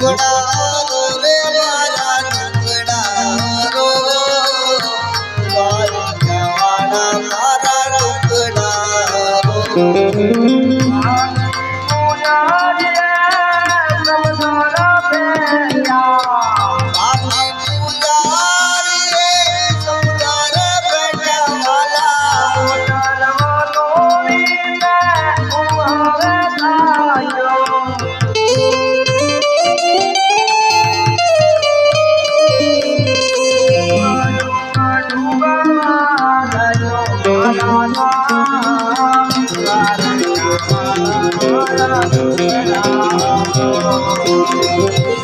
टुकड़ा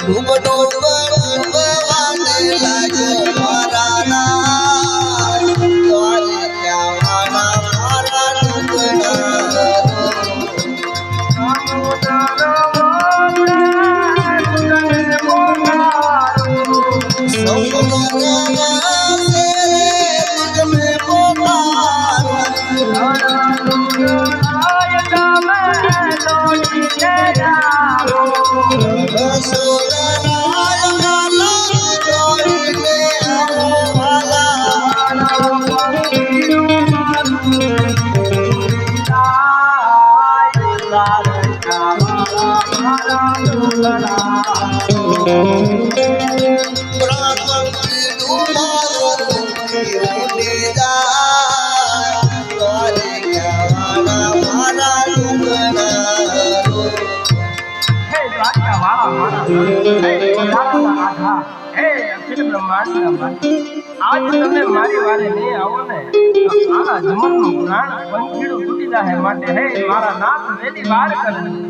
ડૂબ ડૂબ આજ તમે મારી નહીં આવો ને તો આના જમનનું પ્રાણ પંખીડું માટે હે મારા નાથ વેલી વાર કરે.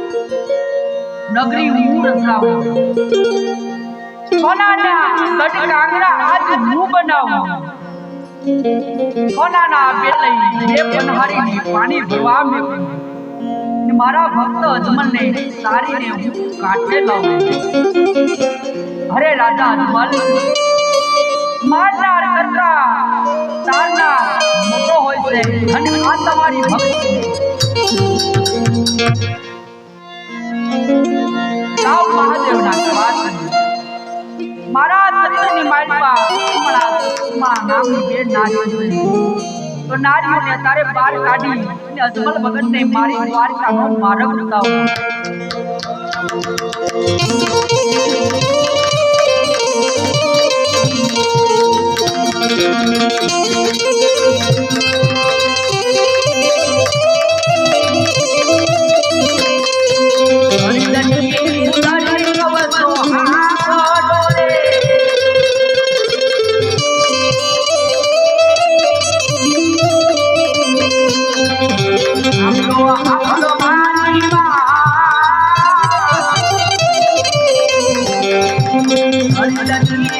નગરી હું રચાવું સોનાના ગઢ કાંગરા આજ પાણી ભરવા ને મારા ભક્ત અજમલને તારીને હું કાઢે લાવું. હરે રાજા અજમલ, મારનાર કરતા તારના મોટો હોય છે અને આ તમારી ભક્તિ. મહાદેવના વાત મારા સત્યની માલપા હમણાં નામની બે નારીઓ જોઈ. તો નારીઓને તારે બહાર કાઢી અને અજમલ ભગતને મારી દ્વારકાનો માર્ગ બતાવો.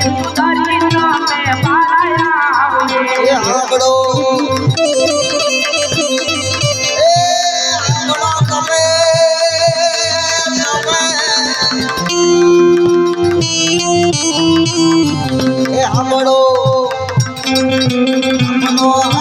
એ આંગળો. એ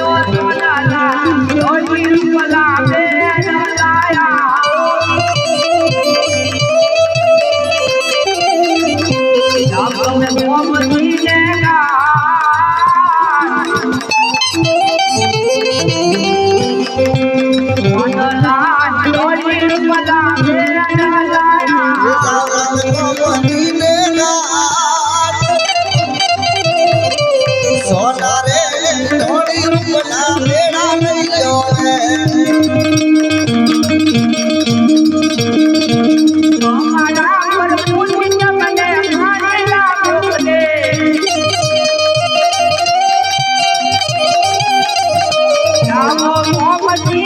i Bye.